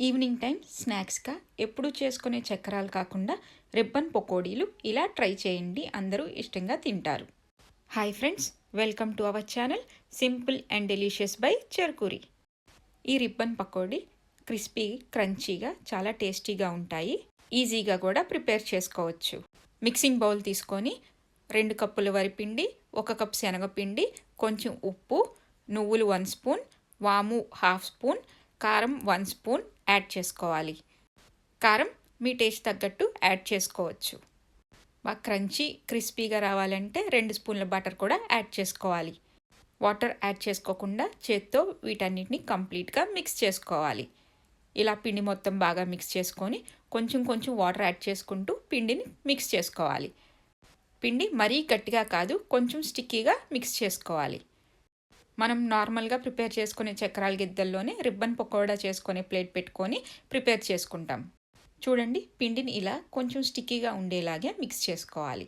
Evening time స్నాక్స్గా ఎప్పుడూ చేసుకునే చక్రాలు కాకుండా రిబ్బన్ పకోడీలు ఇలా ట్రై చేయండి. అందరూ ఇష్టంగా తింటారు. Hi friends welcome to our channel simple and delicious by Cherukuri. ఈ రిబ్బన్ పకోడీ క్రిస్పీ క్రంచీగా చాలా టేస్టీగా ఉంటాయి. ఈజీగా కూడా ప్రిపేర్ చేసుకోవచ్చు. మిక్సింగ్ బౌల్ తీసుకొని రెండు కప్పుల వరిపిండి ఒక కప్ శనగపిండి కొంచెం ఉప్పు నువ్వులు వన్ స్పూన్ వాము హాఫ్ స్పూన్ కారం వన్ స్పూన్ యాడ్ చేసుకోవాలి. కారం మీ టేస్ట్ తగ్గట్టు యాడ్ చేసుకోవచ్చు. బాగా క్రంచీ క్రిస్పీగా రావాలంటే రెండు స్పూన్ల బటర్ కూడా యాడ్ చేసుకోవాలి. వాటర్ యాడ్ చేసుకోకుండా చేత్తో వీటన్నిటిని కంప్లీట్గా మిక్స్ చేసుకోవాలి. ఇలా పిండి మొత్తం బాగా మిక్స్ చేసుకొని కొంచెం కొంచెం వాటర్ యాడ్ చేసుకుంటూ పిండిని మిక్స్ చేసుకోవాలి. పిండి మరీ గట్టిగా కాదు కొంచెం స్టిక్కీగా మిక్స్ చేసుకోవాలి. మనం నార్మల్గా ప్రిపేర్ చేసుకునే చక్రాల గిద్దల్లోనే రిబ్బన్ పకోడా చేసుకునే ప్లేట్ పెట్టుకొని ప్రిపేర్ చేసుకుంటాం. చూడండి పిండిని ఇలా కొంచెం స్టిక్కీగా ఉండేలాగే మిక్స్ చేసుకోవాలి.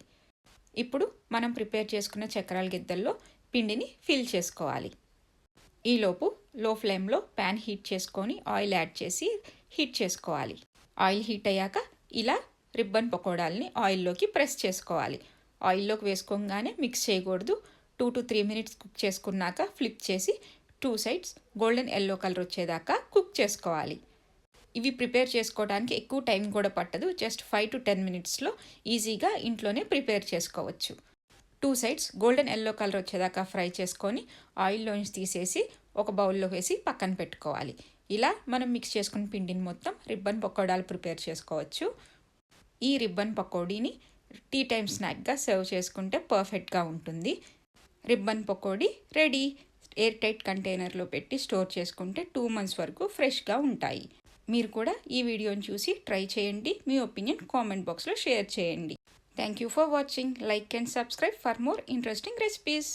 ఇప్పుడు మనం ప్రిపేర్ చేసుకున్న చక్రాల గిద్దల్లో పిండిని ఫిల్ చేసుకోవాలి. ఈలోపు లో ఫ్లేమ్లో ప్యాన్ హీట్ చేసుకొని ఆయిల్ యాడ్ చేసి హీట్ చేసుకోవాలి. ఆయిల్ హీట్ అయ్యాక ఇలా రిబ్బన్ పకోడాల్ని ఆయిల్లోకి ప్రెస్ చేసుకోవాలి. ఆయిల్లోకి వేసుకోగానే మిక్స్ చేయకూడదు. Two to three minutes cook చేసుకున్నాక ఫ్లిప్ చేసి two sides golden yellow colour వచ్చేదాకా కుక్ చేసుకోవాలి. ఇవి ప్రిపేర్ చేసుకోవడానికి ఎక్కువ టైం కూడా పట్టదు. జస్ట్ ఫైవ్ టు టెన్ మినిట్స్లో ఈజీగా ఇంట్లోనే ప్రిపేర్ చేసుకోవచ్చు. Two sides golden yellow colour వచ్చేదాకా ఫ్రై చేసుకొని ఆయిల్లోంచి తీసేసి ఒక బౌల్లో వేసి పక్కన పెట్టుకోవాలి. ఇలా మనం మిక్స్ చేసుకున్న పిండిని మొత్తం రిబ్బన్ పకోడాలు ప్రిపేర్ చేసుకోవచ్చు. ఈ రిబ్బన్ పకోడీని టీ టైం స్నాక్గా సర్వ్ చేసుకుంటే పర్ఫెక్ట్గా ఉంటుంది. Ribbon pakodi ready. Air tight కంటైనర్లో పెట్టి స్టోర్ చేసుకుంటే టూ మంత్స్ వరకు ఫ్రెష్గా ఉంటాయి. మీరు కూడా ఈ వీడియోని చూసి ట్రై చేయండి. మీ ఒపీనియన్ కామెంట్ బాక్స్లో షేర్ చేయండి. Thank you for watching. Like and subscribe for more interesting recipes.